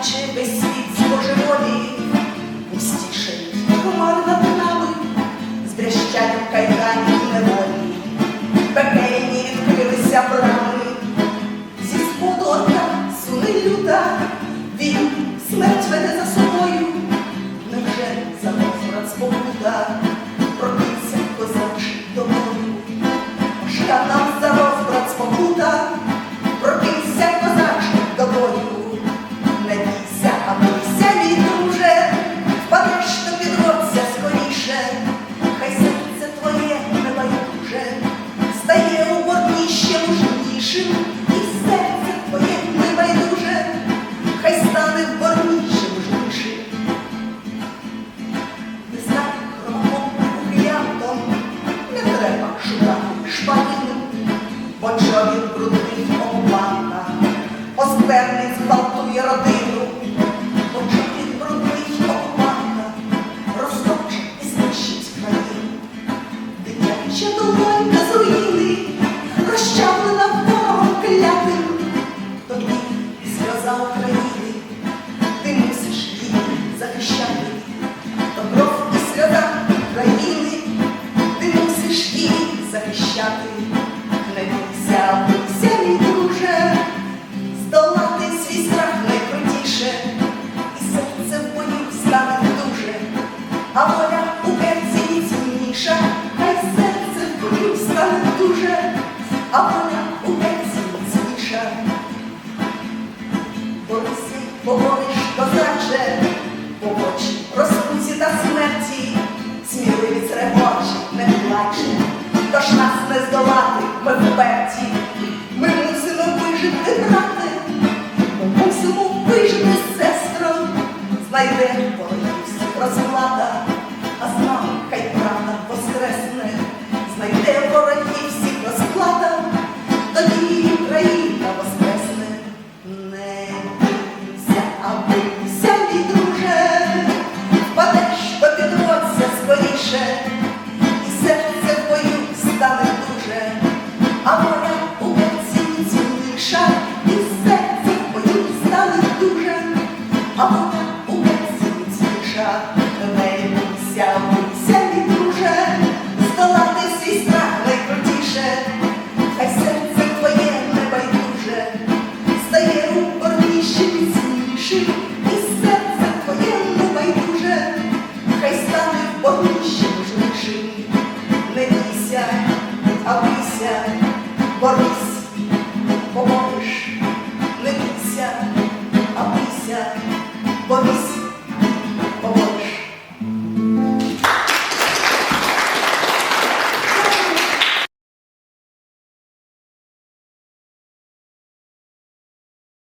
наче весь світ з Божеволі, пустіший хмар над брудний обмана, оскверний зґвалтує родину, він брудний обмана, розтопче і знищить країну, дитяча душа. а вона у пенсії свіша. Борися, побориш, козаче, побочі, розпуці та смерті, сміливі регоче, не плаче, тож нас не здолати, ми вперті. Ми мусимо вижити, брате, ми мусимо вижити, сестро, знайде. душа, не бійся, бійся, мій друже, здолати свій страх найкрутіше, хай серце твоє небайдуже, стає рупорніше, міцніше, і серце твоє небайдуже, хай стане вогніще, мужнішим.